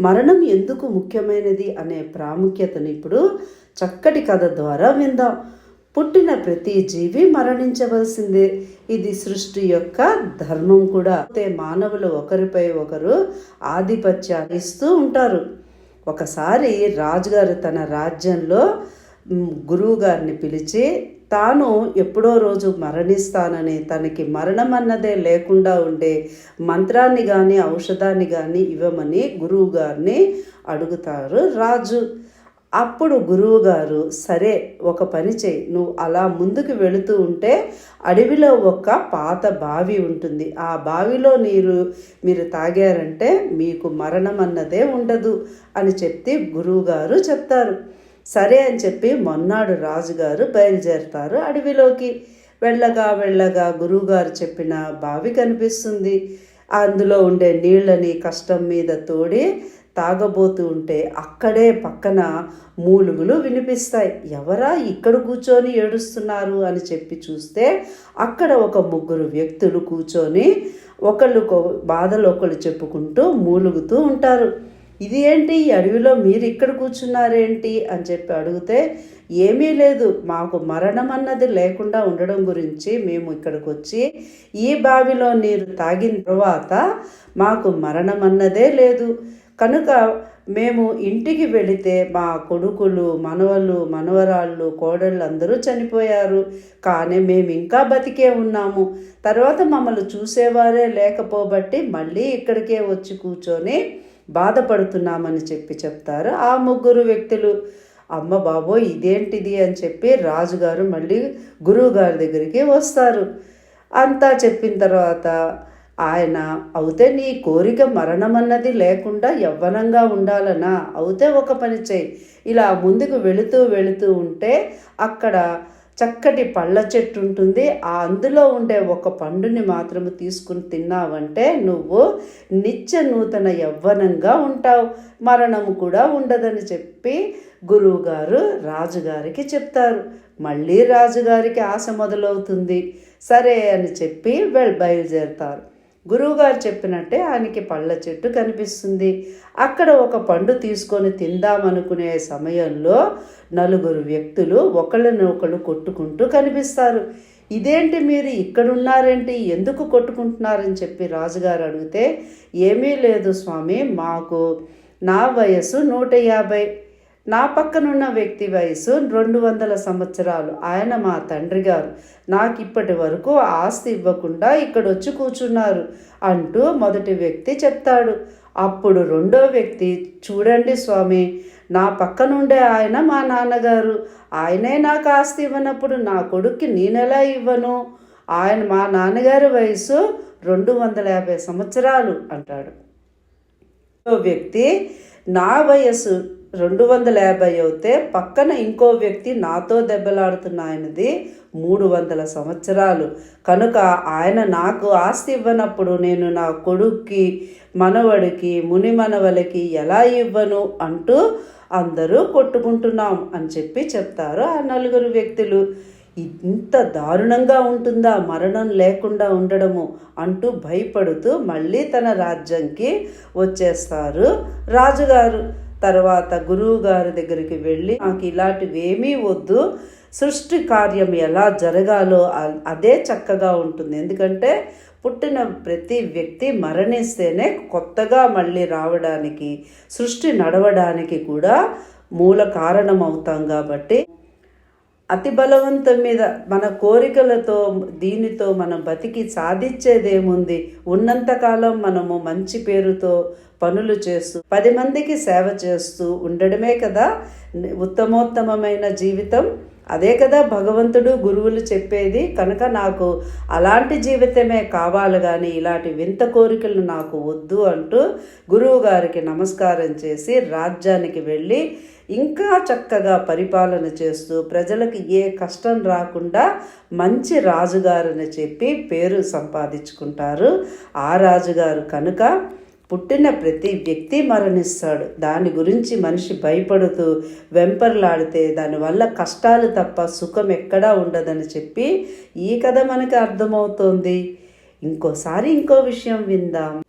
మరణం ఎందుకు ముఖ్యమైనది అనే ప్రాముఖ్యతను ఇప్పుడు చక్కటి కథ ద్వారా విందాం. పుట్టిన ప్రతి జీవి మరణించవలసిందే. ఇది సృష్టి యొక్క ధర్మం కూడా. అయితే మానవులు ఒకరిపై ఒకరు ఆధిపత్యాన్ని ఇస్తూ ఉంటారు. ఒకసారి రాజుగారు తన రాజ్యంలో గురువుగారిని గురువు గారిని పిలిచి తాను ఎప్పుడో రోజు మరణిస్తానని తనకి మరణం అన్నదే లేకుండా ఉండే మంత్రాన్ని కానీ ఔషధాన్ని కానీ ఇవ్వమని గురువు గారిని అడుగుతారు రాజు. అప్పుడు గురువు గారు సరే ఒక పని చేయి. నువ్వు అలా ముందుకు వెళుతూ ఉంటే అడవిలో ఒక పాత బావి ఉంటుంది. ఆ బావిలో నీరు మీరు తాగారంటే మీకు మరణం అన్నదే ఉండదు అని చెప్పి గురువు గారు చెప్తారు. సరే అని చెప్పి మొన్నాడు రాజుగారు బయలుదేరుతారు అడవిలోకి. వెళ్ళగా వెళ్ళగా గురువుగారు చెప్పిన బావి కనిపిస్తుంది. అందులో ఉండే నీళ్ళని కష్టం మీద తోడి తాగబోతూ ఉంటే అక్కడే పక్కన మూలుగులు వినిపిస్తాయి. ఎవరా ఇక్కడ కూర్చొని ఏడుస్తున్నారు అని చెప్పి చూస్తే అక్కడ ఒక ముగ్గురు వ్యక్తులు కూర్చొని ఒకళ్ళు బాధలు ఒకళ్ళు చెప్పుకుంటూ మూలుగుతూ ఉంటారు. ఇది ఏంటి ఈ అడవిలో మీరు ఇక్కడ కూర్చున్నారేంటి? అని చెప్పి అడిగితే ఏమీ లేదు. మాకు మరణం అన్నది లేకుండా ఉండడం గురించి మేము ఇక్కడికి వచ్చి ఈ బావిలో నీరు తాగిన తర్వాత మాకు మరణం అన్నదే లేదు. కనుక మేము ఇంటికి వెళితే మా కొడుకులు మనవలు మనవరాళ్ళు కోడళ్ళు అందరూ చనిపోయారు. కానీ మేము ఇంకా బతికే ఉన్నాము. తర్వాత మమ్మల్ని చూసేవారే లేకపోబట్టి మళ్ళీ ఇక్కడికే వచ్చి కూర్చొని బాధపడుతున్నామని చెప్పి చెప్తారు. ఆ ముగ్గురు వ్యక్తులు అమ్మ బాబోయ్ ఇదేంటిది? అని చెప్పి రాజుగారు మళ్ళీ గురువు గారి దగ్గరికి వస్తారు. అంతా చెప్పిన తర్వాత ఆయన అవుతే నీ కోరిక మరణం అన్నది లేకుండా యవ్వనంగా ఉండాలనా? అవుతే ఒక పని చేయి ఇలా ముందుకు వెళుతూ వెళుతూ ఉంటే అక్కడ చక్కటి పళ్ళ చెట్టు ఉంటుంది. ఆ అందులో ఉండే ఒక పండుని మాత్రం తీసుకుని తిన్నావంటే నువ్వు నిత్య నూతన యవ్వనంగా ఉంటావు. మరణము కూడా ఉండదని చెప్పి గురువుగారు రాజుగారికి చెప్తారు. మళ్ళీ రాజుగారికి ఆశ మొదలవుతుంది. సరే అని చెప్పి వెళ్ బయలుదేరుతారు. గురువుగారు చెప్పినట్టే ఆయనకి పళ్ళ చెట్టు కనిపిస్తుంది. అక్కడ ఒక పండు తీసుకొని తిందామనుకునే సమయంలో నలుగురు వ్యక్తులు ఒకళ్ళని ఒకళ్ళు కొట్టుకుంటూ కనిపిస్తారు. ఇదేంటి మీరు ఇక్కడున్నారేంటి? ఎందుకు కొట్టుకుంటున్నారని చెప్పి రాజుగారు అడిగితే ఏమీ లేదు స్వామి మాకు నా వయసు నూట యాభై. నా పక్కనున్న వ్యక్తి వయసు రెండు వందల సంవత్సరాలు. ఆయన మా తండ్రి గారు. నాకు ఇప్పటి వరకు ఆస్తి ఇవ్వకుండా ఇక్కడ వచ్చి కూర్చున్నారు అంటూ మొదటి వ్యక్తి చెప్తాడు. అప్పుడు రెండో వ్యక్తి చూడండి స్వామి నా పక్కనుండే ఆయన మా నాన్నగారు. ఆయనే నాకు ఆస్తి ఇవ్వనప్పుడు నా కొడుక్కి నేనెలా ఇవ్వను? ఆయన మా నాన్నగారి వయసు రెండు వందల యాభై సంవత్సరాలు అంటాడు. వ్యక్తి నా వయసు రెండు వందల యాభై అవుతే పక్కన ఇంకో వ్యక్తి నాతో దెబ్బలాడుతున్న ఆయనది మూడు వందల సంవత్సరాలు. కనుక ఆయన నాకు ఆస్తి ఇవ్వనప్పుడు నేను నా కొడుక్కి మనవడికి ముని మనవలకి ఎలా ఇవ్వను అంటూ అందరూ కొట్టుకుంటున్నాం అని చెప్పి చెప్తారు ఆ నలుగురు వ్యక్తులు. ఇంత దారుణంగా ఉంటుందా మరణం లేకుండా ఉండడము అంటూ భయపడుతూ మళ్ళీ తన రాజ్యంకి వచ్చేస్తారు రాజుగారు. తర్వాత గురువు గారి దగ్గరికి వెళ్ళి నాకు ఇలాంటివి ఏమీ వద్దు. సృష్టి కార్యం ఎలా జరగాలో అదే చక్కగా ఉంటుంది. ఎందుకంటే పుట్టిన ప్రతి వ్యక్తి మరణిస్తేనే కొత్తగా మళ్ళీ రావడానికి సృష్టి నడవడానికి కూడా మూల కారణం అవుతాం కాబట్టి అతి బలవంతం మీద మన కోరికలతో దీనితో మనం బతికి సాధించేదేముంది? ఉన్నంతకాలం మనము మంచి పేరుతో పనులు చేస్తూ పది మందికి సేవ చేస్తూ ఉండడమే కదా ఉత్తమోత్తమమైన జీవితం? అదే కదా భగవంతుడు గురువులు చెప్పేది కనుక నాకు అలాంటి జీవితమే కావాలి కానీ ఇలాంటి వింత కోరికలు నాకు వద్దు అంటూ గురువు గారికి నమస్కారం చేసి రాజ్యానికి వెళ్ళి ఇంకా చక్కగా పరిపాలన చేస్తూ ప్రజలకు ఏ కష్టం రాకుండా మంచి రాజుగారని చెప్పి పేరు సంపాదించుకుంటారు. ఆ రాజుగారు కనుక పుట్టిన ప్రతి వ్యక్తి మరణిస్తాడు. దాని గురించి మనిషి భయపడుతూ వెంపర్లాడితే దానివల్ల కష్టాలు తప్ప సుఖం ఎక్కడా ఉండదని చెప్పి ఈ కథ మనకి అర్థమవుతోంది. ఇంకోసారి ఇంకో విషయం విందాం.